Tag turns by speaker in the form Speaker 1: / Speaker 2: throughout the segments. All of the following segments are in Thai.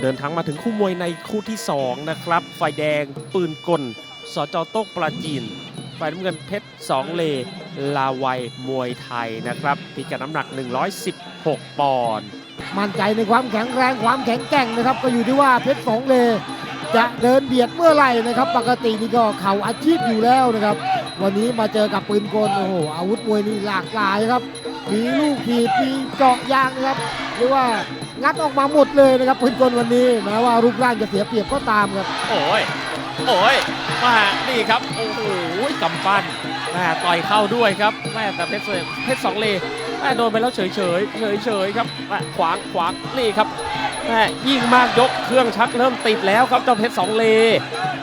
Speaker 1: เดินทางมาถึงคู่มวยในคู่ที่ 2 นะครับฝ่ายแดงปืนกล สจโต๊กปราจีนฝ่ายน้ำเงินเพชรสองเล ลาวัยมวยไทยนะครับพิกัดน้ำหนัก 116 ปอนด์
Speaker 2: มั่นใจในความแข็งแรงความแข็งแกร่งนะครับ ก็อยู่ที่ว่าเพชรสองเล จะเดินเบียดเมื่อไหร่นะครับ ปกตินี่ก็เข่าอาชีพอยู่แล้วนะครับ วันนี้มาเจอกับปืนกลโอ้โหอาวุธมวยนี่หลากหลายครับ มีลูกถีมีเจาะยางนะครับเรียกว่า งัดออกมาหมดเลยนะครับปืนกลวันนี้แม้ว่ารูปร่างจะเสียเปรียบก็ตามครับ
Speaker 1: โอ้ย โอ้ยมานี่ครับ โอ้โหกำปั้นแม่ต่อยเข้าด้วยครับแม่แต่เพชรเพชรสองเลแม่โดนไปแล้วเฉยเฉยเฉยเฉยครับแม่ขวางขวางนี่ครับแม่ยิ่งมากยกเครื่องชักเริ่มติดแล้วครับเจ้าเพชรสองเล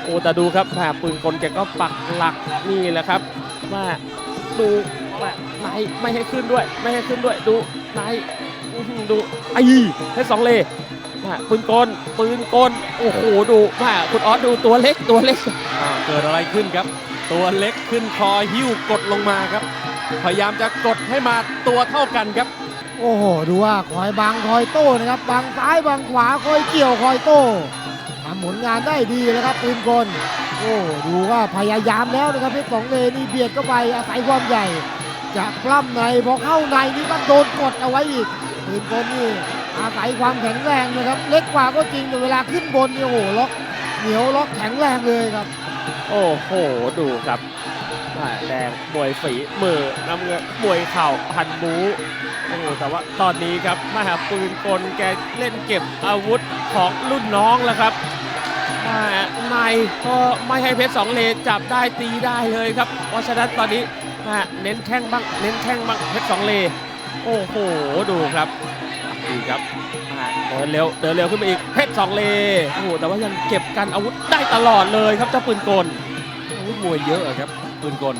Speaker 1: โอ้แต่ดูครับแม่ปืนกลแกก็ปักหลักนี่แหละครับแม่ดูแม่ไหนไม่ให้ขึ้นด้วย ไม่ให้ขึ้นด้วยดูไหนอื้อหือ ดูไอ้เพชรสองเลแม่ปืนกลปืนกลโอ้โหดูแม่คุณออสดูตัวเล็กตัวเล็กอ่าเกิดอะไรขึ้นครับ ตัวเล็กขึ้นคอหิ้วกดลงมาครับ พยายามจะกดให้มาตัวเท่ากันครับ
Speaker 2: โอ้โหดูว่าคอยบังคอยโต้นะครับบังซ้ายบังขวาคอยเกี่ยวคอยโต้ทำผลงานได้ดีนะครับปืนกลโอ้ดูว่าพยายามแล้วนะครับเพชรสองเลนี่เบียดเข้าไปอาศัยความใหญ่ จะปล้ำในพอเข้าในนี่ก็โดนกดเอาไว้อีก ปืนกลนี่อาศัยความแข็งแรงนะครับ เล็กกว่าก็จริงแต่เวลาขึ้นบนนี่โอ้โหล็อกเหนียวล็อกแข็งแรงเลยครับ
Speaker 1: โอ้โหดูครับแดงมวยฝีมือน้ำเงินมวยเข่าพันบูโอ้โหแต่ว่าตอนนี้ครับมหาปืนกลแกเล่นเก็บอาวุธของรุ่นน้องแล้วครับอ่าในก็ไม่ให้เพชรสองเลจับได้ตีได้เลยครับ เพราะฉะนั้นตอนนี้เน้นแข้งบ้างเน้นแข้งบ้างเพชรสองเล โอ้โห ดูครับดีครับอ่าเดินเร็วเดินเร็วขึ้นไปอีกเพชรสองเลโอ้โหแต่ว่ายังเก็บกันอาวุธได้ตลอดเลยครับเจ้าปืนกล
Speaker 3: อาวุธมวยเยอะอะครับปืนกล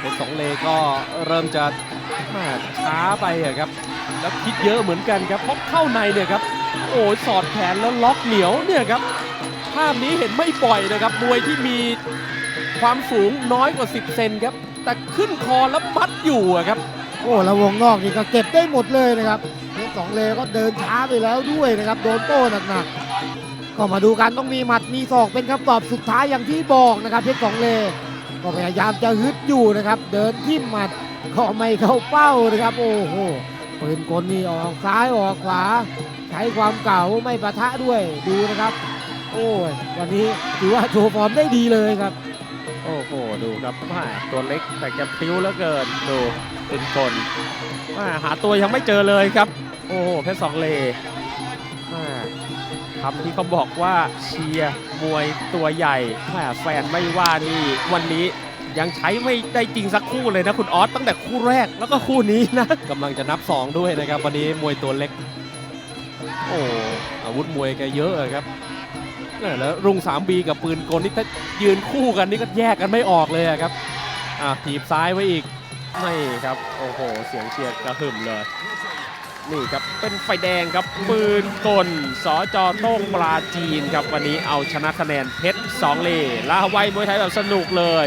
Speaker 3: เป็นสองเลก็เริ่มจะแม่ช้าไปอะครับแล้วคิดเยอะเหมือนกันครับเพราะเข้าในเนี่ยครับโอ้ยสอดแขนแล้วล็อกเหนียวเนี่ยครับภาพนี้เห็นไม่บ่อยนะครับมวยที่มีความสูงน้อยกว่า 10 เซนครับแต่ขึ้นคอแล้วมัดอยู่อะครับ
Speaker 2: โอ้แล้ววงนอกนี่ก็เก็บได้หมดเลยนะครับเพชรสองเลก็เดินช้าไปแล้วด้วยนะครับ โดนโต้หนักๆก็มาดูกันต้องมีหมัดมีศอกเป็นคำตอบสุดท้ายอย่างที่บอกนะครับเพชรสองเลก็พยายามจะฮึดอยู่นะครับ เดินทิ่มหมัดก็ไม่เข้าเป้านะครับ โอ้โหปืนกลนี่ออกซ้ายออกขวา ใช้ความเก่าไม่ปะทะด้วยดูนะครับ โอ้ยวันนี้ถือว่าโชว์ฟอร์มได้ดีเลยครับ
Speaker 1: โอ้โห ดูครับแม่ตัวเล็กแต่แกพริ้วเหลือเกิน ดูปืนกลแม่หาตัวยังไม่เจอเลยครับ โอ้โห เพชรสองเลแม่คำที่เขาบอกว่าเชียร์มวยตัวใหญ่แม่แฟนไม่ว่านี่วันนี้ยังใช้ไม่ได้จริงสักคู่เลยนะคุณออสตั้งแต่คู่แรกแล้วก็คู่นี้นะ
Speaker 3: กำลังจะนับ 2 ด้วยนะครับ วันนี้มวยตัวเล็ก โอ้อาวุธมวยแกเยอะครับแล้วรุ่ง 3B กับปืนกลนี่ถ้ายืนคู่กันนี่ก็แยกกันไม่ออกเลยครับอะถีบซ้ายไว้อีก
Speaker 1: ไม่ครับโอ้โหเสียงเชียร์กระหึ่มเลยนี่ครับเป็นไฟแดงครับปืนกลสจโต้งปราจีนครับวันนี้เอาชนะคะแนนเพชรสองเลลาไวมวยไทยแบบสนุกเลย